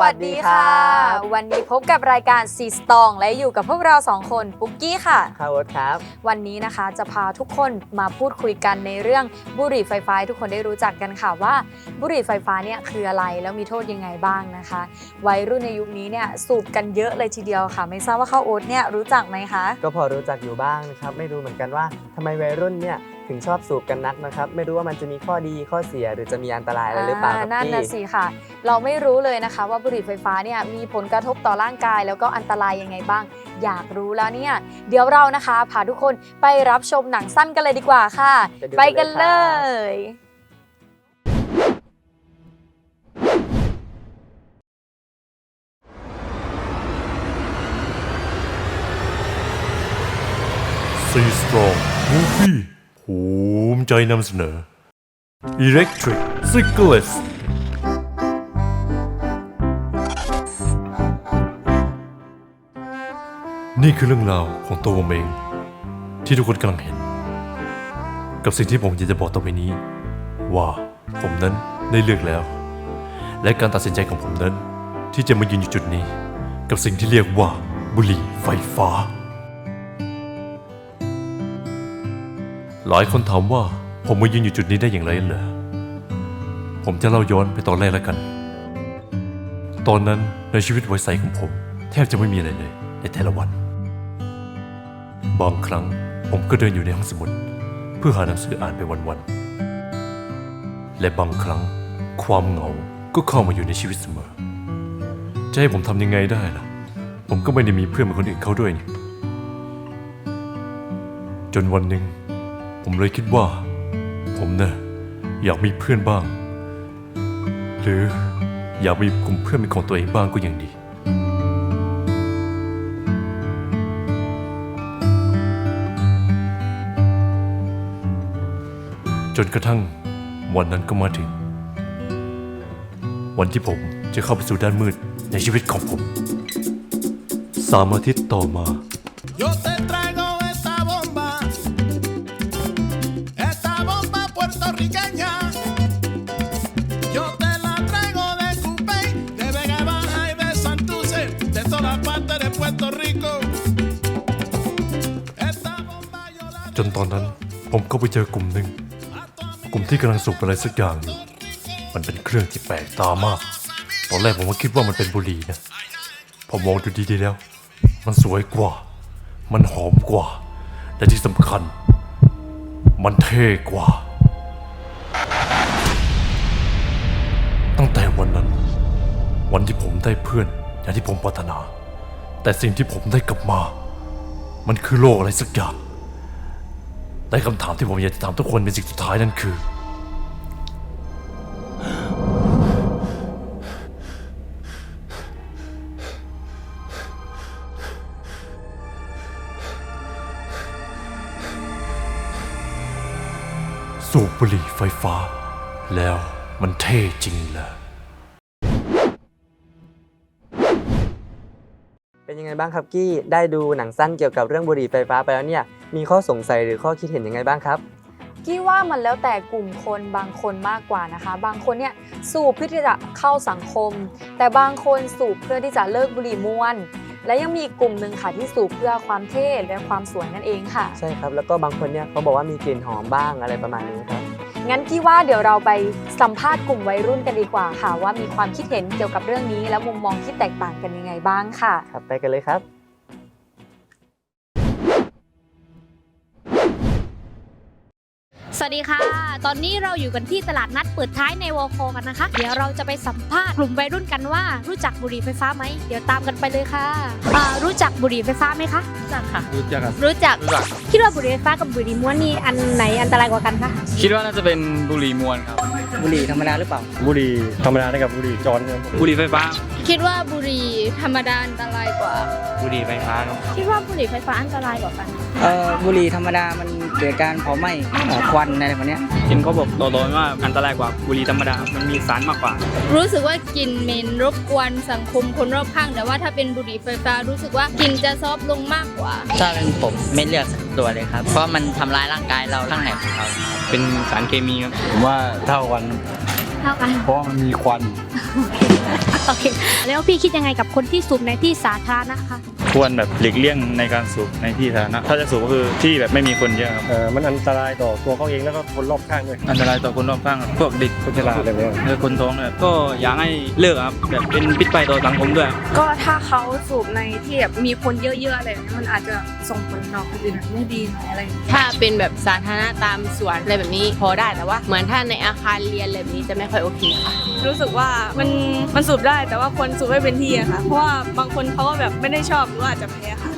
วัสดีค่ะ วันนี้พบกับรายการซีสตองและอยู่กับพวกเราสองคนปุ๊กกี้ค่ะข้าวโอ๊ตครับ วันนี้นะคะจะพาทุกคนมาพูดคุยกันในเรื่องบุหรี่ไฟฟ้าให้ทุกคนได้รู้จักกันค่ะว่า บุหรี่ไฟฟ้าเนี่ยคืออะไรแล้วมีโทษยังไงบ้างนะคะ วัยรุ่นในยุคนี้เนี่ยสูบกันเยอะเลยทีเดียวค่ะ ไม่ทราบว่าข้าวโอ๊ตเนี่ยรู้จักไหมคะ ก็พอรู้จักอยู่บ้างนะครับ ไม่รู้เหมือนกันว่าทำไมวัยรุ่นเนี่ย ถึงชอบสูบกันนักนะครับ ไม่รู้ว่ามันจะมีข้อดีข้อเสียหรือจะมีอันตรายอะไรหรือเปล่าครับนั่นพี่นะสิค่ะ เราไม่รู้เลยนะคะว่าบุหรี่ไฟฟ้าเนี่ยมีผลกระทบต่อร่างกาย แล้วก็อันตรายยังไงบ้าง อยากรู้แล้วเนี่ย เดี๋ยวเรานะคะพาทุกคนไปรับชมหนังสั้นกันเลยดีกว่าค่ะ ไปดูไปกันคเลรับยซีสตรองมูฟี่ ภูมิใจนำเสนอ Electric Cigarettes นี่คือเรื่องราวของตัวผมเอง ที่ทุกคนกำลังเห็น กับสิ่งที่ผมอยากจะบอกต่อไปนี้ ว่าผมนั้นได้เลือกแล้ว และการตัดสินใจของผมนั้น ที่จะมายืนอยู่จุดนี้ กับสิ่งที่เรียกว่าบุหรี่ไฟฟ้า หลายคนถามว่าผมมายืนอยู่จุดนี้ได้อย่างไรเหรอ ผมจะเล่าย้อนไปตอนแรกแล้วกัน ตอนนั้นในชีวิตวัยใสของผม แทบจะไม่มีอะไรเลย ในแต่ละวัน บางครั้งผมก็เดินอยู่ในห้องสมุด เพื่อหาหนังสืออ่านไปวันๆ และบางครั้งความเหงาก็เข้ามาอยู่ในชีวิตเสมอ จะให้ผมทำยังไงได้ล่ะ ผมก็ไม่ได้มีเพื่อนเหมือนคนอื่นเขาด้วยนี่จนวันหนึ่ง ผมเลยคิดว่า ผมเนะ่ะอยากมีเพื่อนบ้าง หรืออยากมีกลุ่มเพื่อนเป็นของตัวเองบ้างก็ยังดี จนกระทั่งวันนั้นก็มาถึง วันที่ผมจะเข้าไปสู่ด้านมืดในชีวิตของผมสามอาทิตย์ต่อมา ตอนนั้นผมก็ไปเจอกลุ่มหนึ่ง กลุ่มที่กำลังสูบอะไรสักอย่างอยู่มันเป็นเครื่องที่แปลกตามาก ตอนแรกผมก็คิดว่ามันเป็นบุหรี่นะพอมองดูดีๆแล้ว มันสวยกว่า มันหอมกว่า และที่สำคัญ มันเท่กว่า ตั้งแต่วันนั้น วันที่ผมได้เพื่อนอย่างที่ผมปรารถนา แต่สิ่งที่ผมได้กลับมา มันคือโลกอะไรสักอย่าง และคำถามที่ผมอยากจะถามทุกคนเป็นสิ่งสุดท้ายนั่นคือ สูบบุหรี่ไฟฟ้า แล้วมันเท่จริงเหรอ เป็นยังไงบ้างครับกี้ ได้ดูหนังสั้นเกี่ยวกับเรื่องบุหรี่ไฟฟ้าไปแล้วเนี่ย มีข้อสงสัยหรือข้อคิดเห็นยังไงบ้างครับ กี้ว่ามันแล้วแต่กลุ่มคนบางคนมากกว่านะคะ บางคนเนี่ยสูบเพื่อที่จะเข้าสังคม แต่บางคนสูบเพื่อที่จะเลิกบุหรี่มวน และยังมีอีกกลุ่มหนึ่งค่ะที่สูบเพื่อความเท่และความสวยนั่นเองค่ะ ใช่ครับ แล้วก็บางคนเนี่ยเขาบอกว่ามีกลิ่นหอมบ้างอะไรประมาณนี้ครับ งั้นกี้ว่าเดี๋ยวเราไปสัมภาษณ์กลุ่มวัยรุ่นกันดีกว่าค่ะ ว่ามีความคิดเห็นเกี่ยวกับเรื่องนี้ และมุมมองที่แตกต่างกันยังไงบ้างค่ะ ครับไปกันเลยครับ สวัสดีค่ะ ตอนนี้เราอยู่กันที่ตลาดนัดเปิดท้ายในวอลโคกันนะคะ เดี๋ยวเราจะไปสัมภาษณ์กลุ่มวัยรุ่นกันว่า รู้จักบุหรี่ไฟฟ้าไหม เดี๋ยวตามกันไปเลยค่ะอ่ารู้จักบุหรี่ไฟฟ้าไหมคะรู้จักค่ะ รู้จักครับรู้จัก รู้จัก คิดว่าบุหรี่ไฟฟ้ากับบุหรี่ม้วนนี่อันไหนอันตรายกว่ากันคะ คิดว่าน่าจะเป็นบุหรี่มวลครับ บุหรี่ธรรมดาหรือเปล่า บุหรี่ธรรมดาได้กับบุหรี่จอนเนี่ยบุหรี่ไฟฟ้า คิดว่าบุหรี่ธรรมดาอันตรายกว่า บุหรี่ไฟฟ้าครับคิดว่าบุหรี่ไฟฟ้าอันตรายกว่ากันเอ่อบุหรี่ธรรมดามันเกิดการเผาไหม้เอ่อควันอะไรแบบเนี้ยเห็นเขาบอกต่อๆว่าอันตรายกว่าบุหรี่ธรรมดา มันมีสารมากกว่า รู้สึกว่ากลิ่นเหม็นรบกวนสังคมคนรอบข้าง แต่ว่าถ้าเป็นบุหรี่ไฟฟ้ารู้สึกว่ากลิ่นจะซอฟต์ลงมากกว่า ถ้าเป็นผมไม่เลือกสักตัวเลยครับ เพราะมันทำร้ายร่างกายเราข้างในของเรา เป็นสารเคมีครับผมว่าเท่ากันทท่ากันเพราะว่ามันมีควัน โอเค แล้วพี่คิดยังไงกับคนที่สูบในที่สาธารณะคะ ควรแบบหลีกเลี่ยงในการสูบในที่สาธารณะถ้าจะสูบก็คือที่แบบไม่มีคนเยอะครับเอ่อมันอันตรายต่อตัวเขาเองแล้วก็คนรอบข้างด้วยอันตรายต่อคนรอบข้างครับพวกเด็กคนฉลาดอะไรแบบนี้เออคนท้องเนี่ยก็อยากให้เลิกครับแบบเป็นพิษภัยต่อสังคมด้วย ก็ถ้าเขาสูบในที่แบบมีคนเยอะๆอะไรแบบนี้มันอาจจะส่งผลต่อคนอื่นไม่ดีหน่อยอะไรอย่างเงี้ยถ้าเป็นแบบสาธารณะตามสวนอะไรแบบนี้พอได้แต่ว่า เหมือนถ้าในอาคารเรียนอะไรแบบนี้จะไม่ค่อยโอเคค่ะ รู้สึกว่ามันมันสูบได้แต่ว่าควรสูบไม่เป็นที่อะค่ะเพราะว่าบางคนเขาก็แบบไม่ได้ชอบก็อาจจะแพ้ค่ะ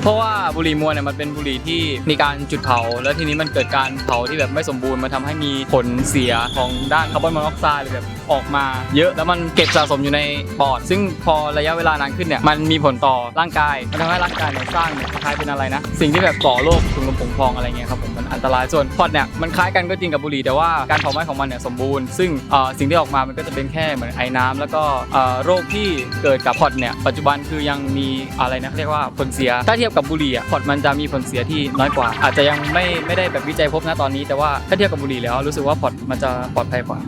เพราะว่าบุหรี่มวลเนี่ยมันเป็นบุหรี่ที่มีการจุดเผา แล้วทีนี้มันเกิดการเผาที่แบบไม่สมบูรณ์มันทำให้มีผลเสียของด้านคาร์บอนมอนอกไซด์หรือแบบ ออกมาเยอะแล้วมันเก็บสะสมอยู่ในปอด ซึ่งพอระยะเวลานานขึ้นเนี่ยมันมีผลต่อร่างกายมันทำให้ร่างกายเนี่ยสร้างเนี่ยคล้ายเป็นอะไรนะ สิ่งที่แบบก่อโรคถุงลมโป่งพองอะไรเงี้ยครับผมมันอันตรายส่วนพอดเนี่ยมันคล้ายกันก็จริงกับบุหรี่แต่ว่าการเผาไหม้ของมันเนี่ยสมบูรณ์ซึ่งสิ่งที่ออกมามันก็จะเป็นแค่เหมือนไอ้น้ำแล้วก็โรคที่เกิดกับพอดเนี่ยปัจจุบันคือยังมีอะไรนะเรียกว่าผลเสียถ้าเทียบกับบุหรี่อะพอดมันจะมีผลเสียที่น้อยกว่า อาจจะยังไม่ไม่ได้แบบวิจัยพบนะตอนนี้ แต่ว่าถ้าเทียบกับบุหรี่แล้วรู้สึกว่าพอดมันจะปลอดภัยกว่า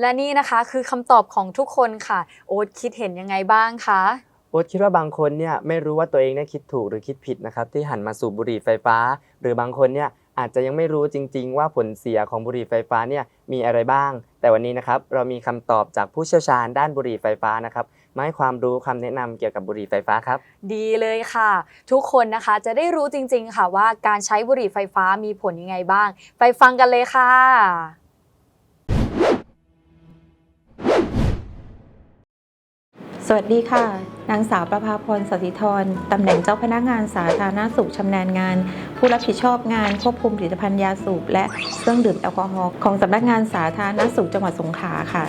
และนี่นะคะคือคำตอบของทุกคนค่ะ โอ๊ตคิดเห็นยังไงบ้างคะ โอ๊ตคิดว่าบางคนเนี่ยไม่รู้ว่าตัวเองเนี่ยคิดถูกหรือคิดผิดนะครับที่หันมาสูบบุหรี่ไฟฟ้า หรือบางคนเนี่ยอาจจะยังไม่รู้จริง ๆ ว่าผลเสียของบุหรี่ไฟฟ้าเนี่ยมีอะไรบ้าง แต่วันนี้นะครับเรามีคำตอบจากผู้เชี่ยวชาญด้านบุหรี่ไฟฟ้านะครับมาให้ความรู้คำแนะนำเกี่ยวกับบุหรี่ไฟฟ้าครับ ดีเลยค่ะ ทุกคนนะคะจะได้รู้จริง ๆ ค่ะว่าการใช้บุหรี่ไฟฟ้ามีผลยังไงบ้าง ไปฟังกันเลยค่ะ สวัสดีค่ะ นางสาวประภาพรสติธรตำแหน่งเจ้าพนักงานสาธารณสุขชำนาญงาน ผู้รับผิดชอบงานควบคุมผลิตภัณฑ์ยาสูบและเครื่องดื่มแอลกอฮอล์ของสำนักงานสาธารณสุขจังหวัดสงขลาค่ะ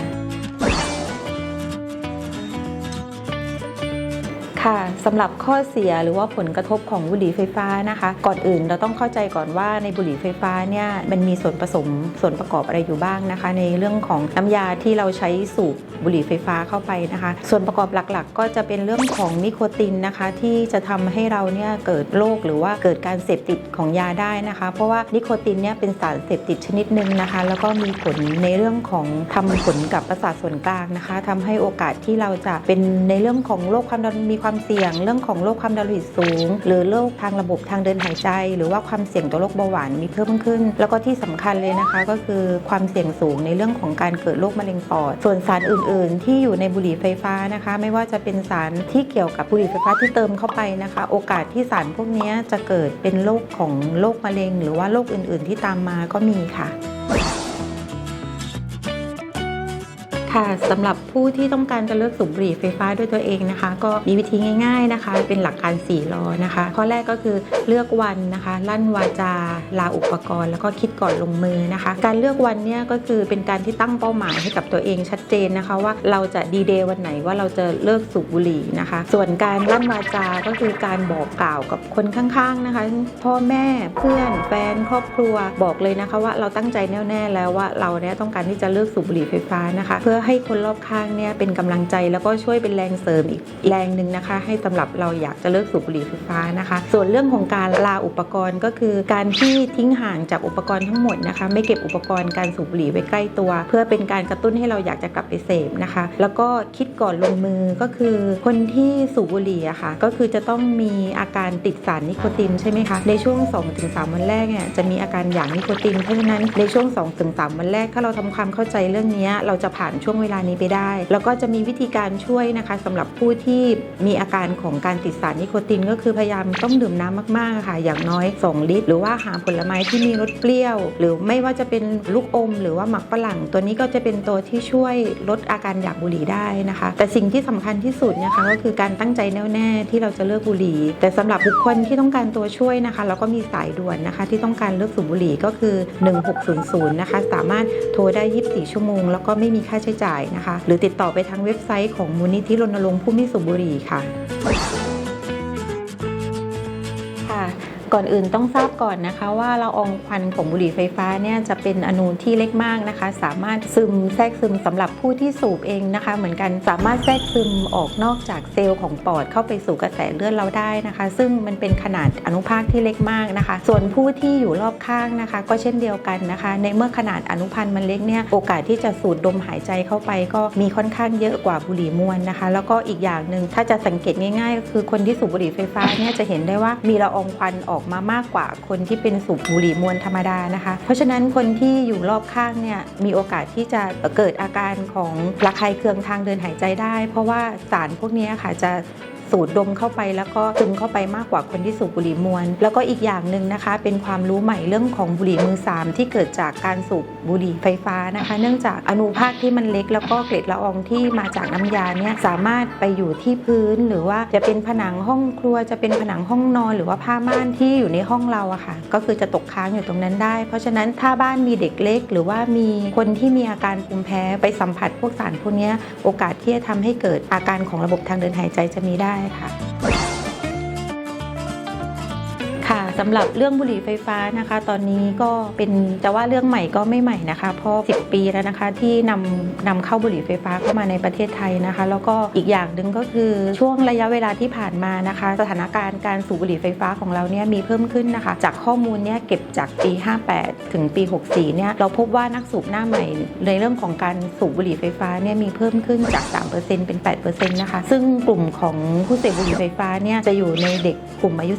ค่ะสำหรับข้อเสียหรือว่าผลกระทบของบุหรี่ไฟฟ้านะคะ ก่อนอื่นเราต้องเข้าใจก่อนว่าในบุหรี่ไฟฟ้าเนี่ยมันมีส่วนผสมส่วนประกอบอะไรอยู่บ้างนะคะ ในเรื่องของน้ำยาที่เราใช้สูบบุหรี่ไฟฟ้าเข้าไปนะคะ ส่วนประกอบหลักๆ ก็จะเป็นเรื่องของนิโคตินนะคะ ที่จะทำให้เราเนี่ยเกิดโรคหรือว่าเกิดการเสพติดของยาได้นะคะ เพราะว่านิโคตินเนี่ยเป็นสารเสพติดชนิดหนึ่งนะคะ แล้วก็มีผลในเรื่องของทำผลกับประสาทส่วนกลางนะคะทำให้โอกาสที่เราจะเป็นในเรื่องของโรคความดันมีความเสี่ยงเรื่องของโรคความดันโลหิตสูง หรือโรคทางระบบทางเดินหายใจ หรือว่าความเสี่ยงต่อโรคเบาหวานมีเพิ่มขึ้น แล้วก็ที่สำคัญเลยนะคะก็คือความเสี่ยงสูงในเรื่องของการเกิดโรคมะเร็งปอด ส่วนสารอื่น ๆ ที่อยู่ในบุหรี่ไฟฟ้านะคะ ไม่ว่าจะเป็นสารที่เกี่ยวกับบุหรี่ไฟฟ้าที่เติมเข้าไปนะคะ โอกาสที่สารพวกนี้จะเกิดเป็นโรคของโรคมะเร็ง หรือว่าโรคอื่น ๆ ที่ตามมาก็มีค่ะ ค่ะสำหรับผู้ที่ต้องการจะเลิกสูบบุหรี่ไฟฟ้าด้วยตัวเองนะคะ ก็มีวิธีง่าย ๆนะคะ เป็นหลักการ4ล้อนะคะ ข้อแรกก็คือเลือกวันนะคะ ลั่นวาจา ลาอุปกรณ์ แล้วก็คิดก่อนลงมือนะคะ การเลือกวันเนี่ยก็คือเป็นการที่ตั้งเป้าหมายให้กับตัวเองชัดเจนนะคะ ว่าเราจะดีเดย์วันไหนว่าเราจะเลิกสูบบุหรี่นะคะ ส่วนการลั่นวาจาก็คือการบอกกล่าวกับคนข้างๆนะคะ พ่อแม่เพื่อนแฟนครอบครัวบอกเลยนะคะ ว่าเราตั้งใจแน่วแน่แล้วว่าเราเนี่ยต้องการที่จะเลิกสูบบุหรี่ไฟฟ้านะคะ เพื่อให้คนรอบข้างเนี่ยเป็นกำลังใจแล้วก็ช่วยเป็นแรงเสริมอีกแรงหนึ่งนะคะ ให้สำหรับเราอยากจะเลิกสูบบุหรี่ไฟฟ้านะคะ ส่วนเรื่องของการลาอุปกรณ์ก็คือ การที่ทิ้งห่างจากอุปกรณ์ทั้งหมดนะคะ ไม่เก็บอุปกรณ์การสูบบุหรี่ไว้ใกล้ตัว เพื่อเป็นการกระตุ้นให้เราอยากจะกลับไปเสพนะคะ แล้วก็คิดก่อนลงมือก็คือคนที่สูบบุหรี่อะค่ะก็คือจะต้องมีอาการติดสารนิโคตินใช่ไหมคะในช่วง 2-3 วันแรกเนี่ยจะมีอาการอย่างนิโคตินเพราะฉะนั้นในช่วง 2-3 วันแรกถ้าเราทำความเข้าใจเรื่องนี้เราจะผ่านช่วงเวลานี้ไปได้ แล้วก็จะมีวิธีการช่วยนะคะสำหรับผู้ที่มีอาการของการติดสารนิโคติน ก็คือพยายามต้องดื่มน้ำมากๆค่ะ อย่างน้อย 2 ลิตร หรือว่าหาผลไม้ที่มีรสเปรี้ยว หรือไม่ว่าจะเป็นลูกอม หรือว่าหมักฝรั่ง ตัวนี้ก็จะเป็นตัวที่ช่วยลดอาการอยากบุหรี่ได้นะคะ แต่สิ่งที่สำคัญที่สุดนะคะก็คือการตั้งใจแน่วแน่ที่เราจะเลิกบุหรี่ แต่สำหรับบุคคลที่ต้องการตัวช่วยนะคะเราก็มีสายด่วนนะคะ ที่ต้องการเลิกสูบบุหรี่ก็คือ 1600 นะคะ สามารถโทรได้ 24 ชั่วโมง แล้วก็ไม่มีค่าใช้จ่ายนะคะ หรือติดต่อไปทางเว็บไซต์ของมูลนิธิรณรงค์ผู้ไม่สูบบุหรี่ค่ะค่ะ ก่อนอื่นต้องทราบก่อนนะคะว่าละอองควันของบุหรี่ไฟฟ้าเนี่ยจะเป็นอนูที่เล็กมากนะคะ สามารถซึมแทรกซึมสำหรับผู้ที่สูบเองนะคะ เหมือนกันสามารถแทรกซึมออกนอกจากเซลล์ของปอดเข้าไปสู่กระแสเลือดเราได้นะคะ ซึ่งมันเป็นขนาดอนุภาคที่เล็กมากนะคะ ส่วนผู้ที่อยู่รอบข้างนะคะ ก็เช่นเดียวกันนะคะ ในเมื่อขนาดอนุพันธ์มันเล็กเนี่ยโอกาสที่จะสูดดมหายใจเข้าไป ก็มีค่อนข้างเยอะกว่าบุหรี่มวนนะคะ แล้วก็อีกอย่างหนึ่งถ้าจะสังเกตง่าย ๆ ก็คือคนที่สูบบุหรี่ไฟฟ้าเนี่ยจะเห็นได้ว่ามีละอองควันออกอกมามากกว่าคนที่เป็นสูบบุหรี่มวนธรรมดานะคะ เพราะฉะนั้นคนที่อยู่รอบข้างเนี่ยมีโอกาสที่จะเกิดอาการของระคายเคืองทางเดินหายใจได้ เพราะว่าสารพวกนี้ค่ะจะ สูดดมเข้าไปแล้วก็ซึมเข้าไปมากกว่าคนที่สูบบุหรี่มวน แล้วก็อีกอย่างหนึ่งนะคะ เป็นความรู้ใหม่เรื่องของบุหรี่มือสามที่เกิดจากการสูบบุหรี่ไฟฟ้านะคะ เนื่องจากอนุภาคที่มันเล็ก แล้วก็เกล็ดละอองที่มาจากน้ำยาเนี่ยสามารถไปอยู่ที่พื้นหรือว่าจะเป็นผนังห้องครัวจะเป็นผนังห้องนอน หรือว่าผ้าม่านที่อยู่ในห้องเราอะค่ะ ก็คือจะตกค้างอยู่ตรงนั้นได้ เพราะฉะนั้นถ้าบ้านมีเด็กเล็ก หรือว่ามีคนที่มีอาการภูมิแพ้ไปสัมผัสพวกสารพวกนี้โอกาสที่จะทำให้เกิดอาการของระบบทางเดินหายใจจะมีได้ค่ะค่ะ สำหรับเรื่องบุหรี่ไฟฟ้านะคะ ตอนนี้ก็เป็นจะว่าเรื่องใหม่ก็ไม่ใหม่นะคะ เพราะ 10 ปีแล้วนะคะที่นำนำเข้าบุหรี่ไฟฟ้าเข้ามาในประเทศไทยนะคะ แล้วก็อีกอย่างหนึ่งก็คือช่วงระยะเวลาที่ผ่านมานะคะ สถานการณ์การสูบบุหรี่ไฟฟ้าของเราเนี่ยมีเพิ่มขึ้นนะคะ จากข้อมูลเนี่ยเก็บจากปี 58 ถึงปี 64 เนี่ยเราพบว่านักสูบหน้าใหม่ ในเรื่องของการสูบบุหรี่ไฟฟ้าเนี่ยมีเพิ่มขึ้นจาก 3%เป็น 8%นะคะ ซึ่งกลุ่มของผู้เสพบุหรี่ไฟฟ้าเนี่ยจะอยู่ในเด็กกลุ่มอายุ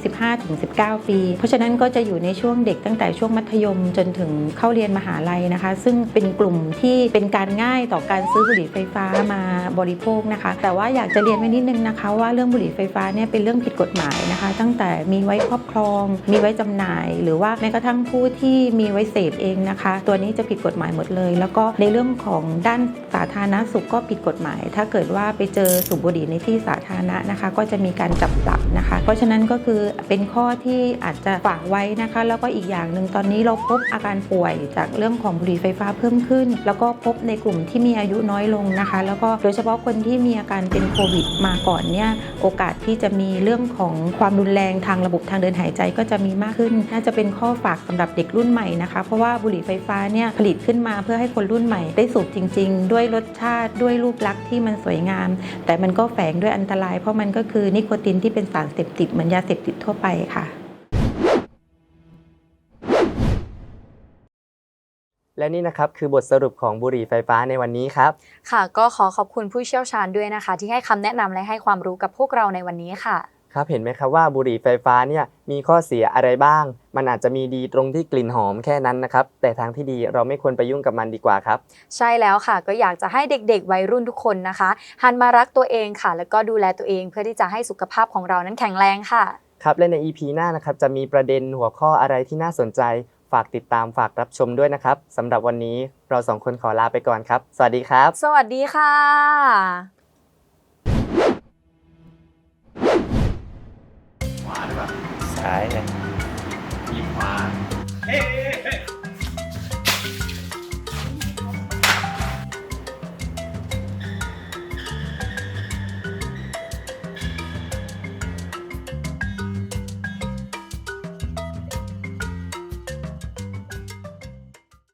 15-19 ปีเพราะฉะนั้นก็จะอยู่ในช่วงเด็กตั้งแต่ช่วงมัธยมจนถึงเข้าเรียนมหาลัยนะคะ ซึ่งเป็นกลุ่มที่เป็นการง่ายต่อการซื้อบุหรี่ไฟฟ้ามาบริโภคนะคะ แต่ว่าอยากจะเรียนไว้นิดนึงนะคะว่าเรื่องบุหรี่ไฟฟ้าเนี่ยเป็นเรื่องผิดกฎหมายนะคะ ตั้งแต่มีไว้ครอบครอง มีไว้จำหน่าย หรือว่าแม้กระทั่งผู้ที่มีไว้เสพเองนะคะ ตัวนี้จะผิดกฎหมายหมดเลย แล้วก็ในเรื่องของด้านสาธารณสุขก็ผิดกฎหมาย ถ้าเกิดว่าไปเจอสูบบุหรี่ในที่สาธารณะนะคะ ก็จะมีการจับปรับนะคะ เพราะฉะนั้นก็คือเป็นข้อที่อาจจะฝากไว้นะคะ แล้วก็อีกอย่างหนึ่งตอนนี้เราพบอาการป่วยจากเรื่องของบุหรี่ไฟฟ้าเพิ่มขึ้น แล้วก็พบในกลุ่มที่มีอายุน้อยลงนะคะ แล้วก็โดยเฉพาะคนที่มีอาการเป็นโควิดมาก่อนเนี่ยโอกาสที่จะมีเรื่องของความรุนแรงทางระบบทางเดินหายใจก็จะมีมากขึ้น น่าจะเป็นข้อฝากสำหรับเด็กรุ่นใหม่นะคะ เพราะว่าบุหรี่ไฟฟ้าเนี่ยผลิตขึ้นมาเพื่อให้คนรุ่นใหม่ได้สูบจริง ๆ ด้วยรสชาติด้วยรูปลักษณ์ที่มันสวยงาม แต่มันก็แฝงด้วยอันตราย เพราะมันก็คือนิโคตินที่เป็นสารเสพติดเหมือนยาเสพติดทั่วไปค่ะ และนี่นะครับคือบทสรุปของบุหรี่ไฟฟ้าในวันนี้ครับ ค่ะ ก็ขอขอบคุณผู้เชี่ยวชาญด้วยนะคะ ที่ให้คำแนะนำและให้ความรู้กับพวกเราในวันนี้ค่ะ ครับเห็นไหมครับว่าบุหรี่ไฟฟ้าเนี่ยมีข้อเสียอะไรบ้าง มันอาจจะมีดีตรงที่กลิ่นหอมแค่นั้นนะครับ แต่ทางที่ดีเราไม่ควรไปยุ่งกับมันดีกว่าครับ ใช่แล้วค่ะ ก็อยากจะให้เด็กๆ วัยรุ่นทุกคนนะคะ หันมารักตัวเองค่ะ แล้วก็ดูแลตัวเองเพื่อที่จะให้สุขภาพของเรานั้นแข็งแรงค่ะครับและใน EP หน้านะครับจะมีประเด็นหัวข้ออะไรที่น่าสนใจ ฝากติดตามฝากรับชมด้วยนะครับสำหรับวันนี้เราสองคนขอลาไปก่อนครับ สวัสดีครับ สวัสดีค่ะสายเลยยิ้มหวาน